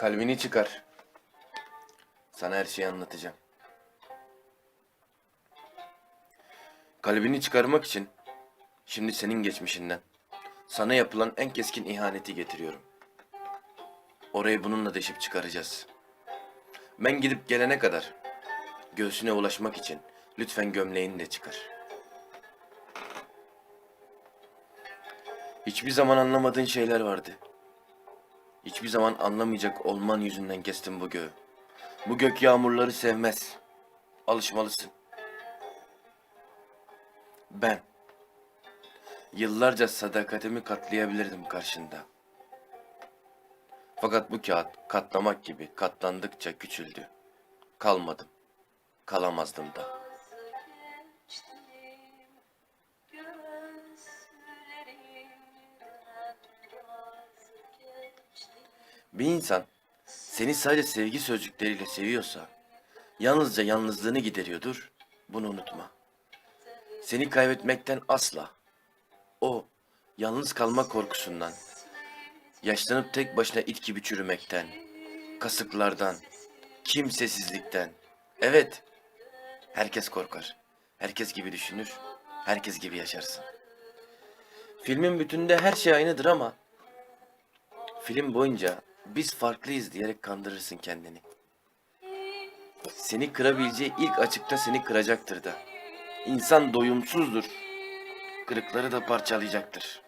Kalbini çıkar. Sana her şeyi anlatacağım. Kalbini çıkarmak için şimdi senin geçmişinden sana yapılan en keskin ihaneti getiriyorum. Orayı bununla deşip çıkaracağız. Ben gidip gelene kadar göğsüne ulaşmak için lütfen gömleğini de çıkar. Hiçbir zaman anlamadığın şeyler vardı. Hiçbir zaman anlamayacak olman yüzünden kestim bu göğü. Bu gök yağmurları sevmez. Alışmalısın. Ben yıllarca sadakatimi katlayabilirdim karşında. Fakat bu kağıt katlamak gibi katlandıkça küçüldü. Kalmadım. Kalamazdım da. Bir insan seni sadece sevgi sözcükleriyle seviyorsa yalnızca yalnızlığını gideriyordur. Bunu unutma. Seni kaybetmekten asla. O yalnız kalma korkusundan, yaşlanıp tek başına it gibi çürümekten, kasıklardan, kimsesizlikten. Evet, herkes korkar. Herkes gibi düşünür, herkes gibi yaşarsın. Filmin bütününde her şey aynıdır ama film boyunca biz farklıyız diyerek kandırırsın kendini. Seni kırabileceği ilk açıkta seni kıracaktır da. İnsan doyumsuzdur. Kırıkları da parçalayacaktır.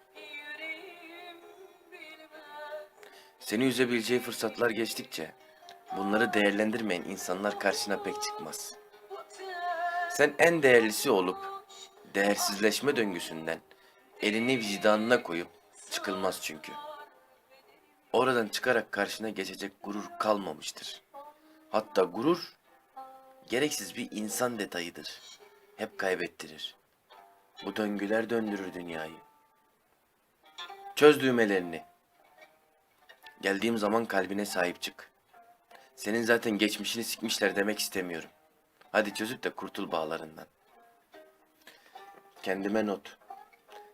Seni üzebileceği fırsatlar geçtikçe bunları değerlendirmeyen insanlar karşına pek çıkmaz. Sen en değerlisi olup değersizleşme döngüsünden elini vicdanına koyup çıkılmaz çünkü. Oradan çıkarak karşına geçecek gurur kalmamıştır. Hatta gurur gereksiz bir insan detayıdır. Hep kaybettirir. Bu döngüler döndürür dünyayı. Çöz düğmelerini. Geldiğim zaman kalbine sahip çık. Senin zaten geçmişini sikmişler demek istemiyorum. Hadi çözüp de kurtul bağlarından. Kendime not.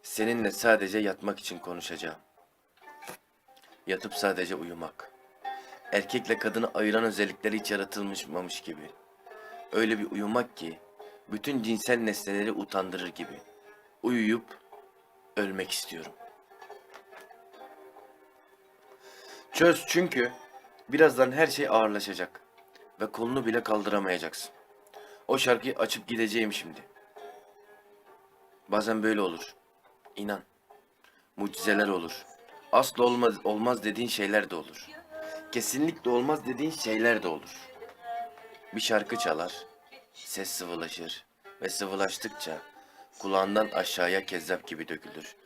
Seninle sadece yatmak için konuşacağım. Yatıp sadece uyumak. Erkekle kadını ayıran özellikleri hiç yaratılmışmamış gibi. Öyle bir uyumak ki bütün cinsel nesneleri utandırır gibi. Uyuyup ölmek istiyorum. Çöz çünkü birazdan her şey ağırlaşacak ve kolunu bile kaldıramayacaksın. O şarkıyı açıp gideceğim şimdi. Bazen böyle olur. İnan. Mucizeler olur. Asla olmaz, olmaz dediğin şeyler de olur. Kesinlikle olmaz dediğin şeyler de olur. Bir şarkı çalar, ses sıvılaşır ve sıvılaştıkça kulağından aşağıya kezzap gibi dökülür.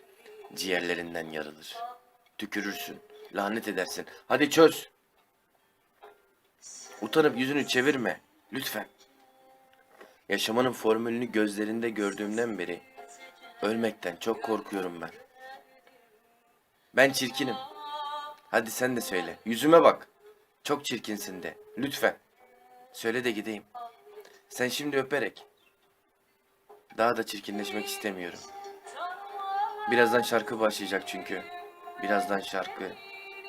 Ciğerlerinden yarılır. Tükürürsün, lanet edersin. Hadi çöz. Utanıp yüzünü çevirme, lütfen. Yaşamanın formülünü gözlerinde gördüğümden beri ölmekten çok korkuyorum ben. Ben çirkinim. Hadi sen de söyle. Yüzüme bak. Çok çirkinsin de. Lütfen. Söyle de gideyim. Sen şimdi öperek. Daha da çirkinleşmek istemiyorum. Birazdan şarkı başlayacak çünkü. Birazdan şarkı.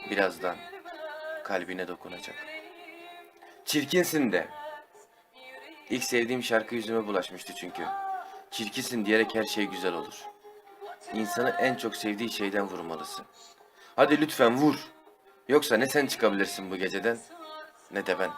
Birazdan kalbine dokunacak. Çirkinsin de. İlk sevdiğim şarkı yüzüme bulaşmıştı çünkü. Çirkisin diyerek her şey güzel olur. İnsanı en çok sevdiği şeyden vurmalısın. Hadi lütfen vur. Yoksa ne sen çıkabilirsin bu geceden ne de ben.